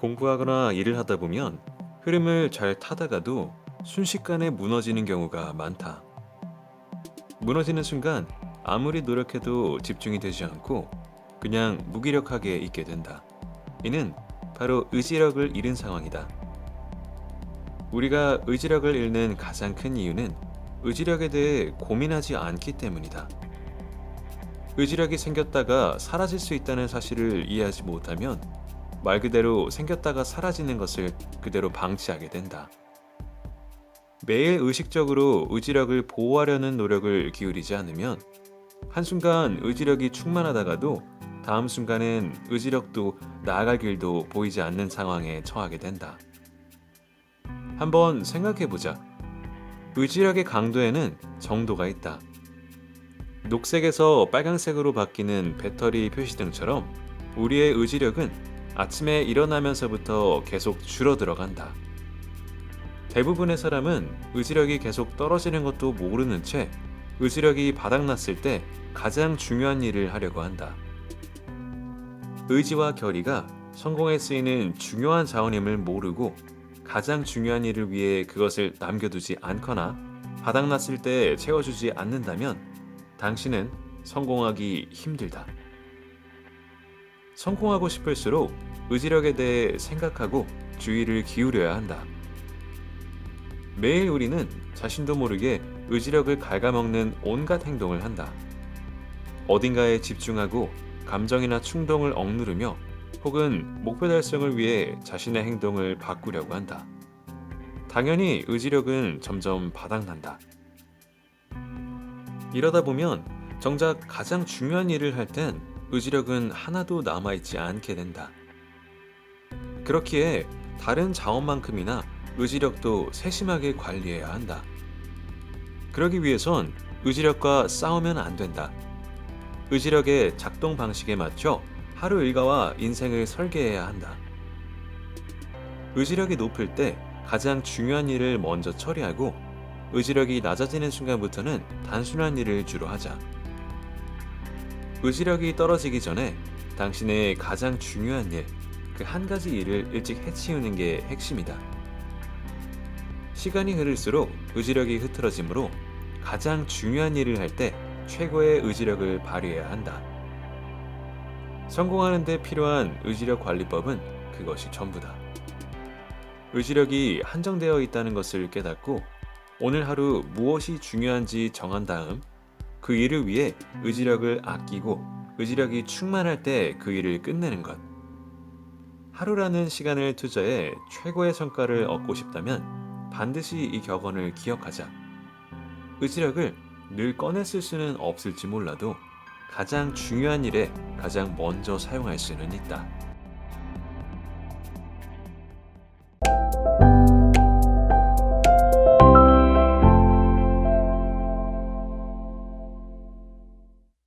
공부하거나 일을 하다 보면 흐름을 잘 타다가도 순식간에 무너지는 경우가 많다. 무너지는 순간 아무리 노력해도 집중이 되지 않고 그냥 무기력하게 있게 된다. 이는 바로 의지력을 잃은 상황이다. 우리가 의지력을 잃는 가장 큰 이유는 의지력에 대해 고민하지 않기 때문이다. 의지력이 생겼다가 사라질 수 있다는 사실을 이해하지 못하면 말 그대로 생겼다가 사라지는 것을 그대로 방치하게 된다. 매일 의식적으로 의지력을 보호하려는 노력을 기울이지 않으면 한순간 의지력이 충만하다가도 다음 순간엔 의지력도 나아갈 길도 보이지 않는 상황에 처하게 된다. 한번 생각해 보자. 의지력의 강도에는 정도가 있다. 녹색에서 빨간색으로 바뀌는 배터리 표시등처럼 우리의 의지력은 아침에 일어나면서부터 계속 줄어들어 간다. 대부분의 사람은 의지력이 계속 떨어지는 것도 모르는 채 의지력이 바닥났을 때 가장 중요한 일을 하려고 한다. 의지와 결의가 성공에 쓰이는 중요한 자원임을 모르고 가장 중요한 일을 위해 그것을 남겨두지 않거나 바닥났을 때 채워주지 않는다면 당신은 성공하기 힘들다. 성공하고 싶을수록 의지력에 대해 생각하고 주의를 기울여야 한다. 매일 우리는 자신도 모르게 의지력을 갉아먹는 온갖 행동을 한다. 어딘가에 집중하고 감정이나 충동을 억누르며 혹은 목표 달성을 위해 자신의 행동을 바꾸려고 한다. 당연히 의지력은 점점 바닥난다. 이러다 보면 정작 가장 중요한 일을 할 땐 의지력은 하나도 남아있지 않게 된다. 그렇기에 다른 자원만큼이나 의지력도 세심하게 관리해야 한다. 그러기 위해선 의지력과 싸우면 안 된다. 의지력의 작동 방식에 맞춰 하루 일과와 인생을 설계해야 한다. 의지력이 높을 때 가장 중요한 일을 먼저 처리하고 의지력이 낮아지는 순간부터는 단순한 일을 주로 하자. 의지력이 떨어지기 전에 당신의 가장 중요한 일, 그 한 가지 일을 일찍 해치우는 게 핵심이다. 시간이 흐를수록 의지력이 흐트러지므로 가장 중요한 일을 할 때 최고의 의지력을 발휘해야 한다. 성공하는 데 필요한 의지력 관리법은 그것이 전부다. 의지력이 한정되어 있다는 것을 깨닫고 오늘 하루 무엇이 중요한지 정한 다음 그 일을 위해 의지력을 아끼고 의지력이 충만할 때 그 일을 끝내는 것. 하루라는 시간을 투자해 최고의 성과를 얻고 싶다면 반드시 이 격언을 기억하자. 의지력을 늘쓸 수는 없을지 몰라도 가장 중요한 일에 가장 먼저 사용할 수는 있다.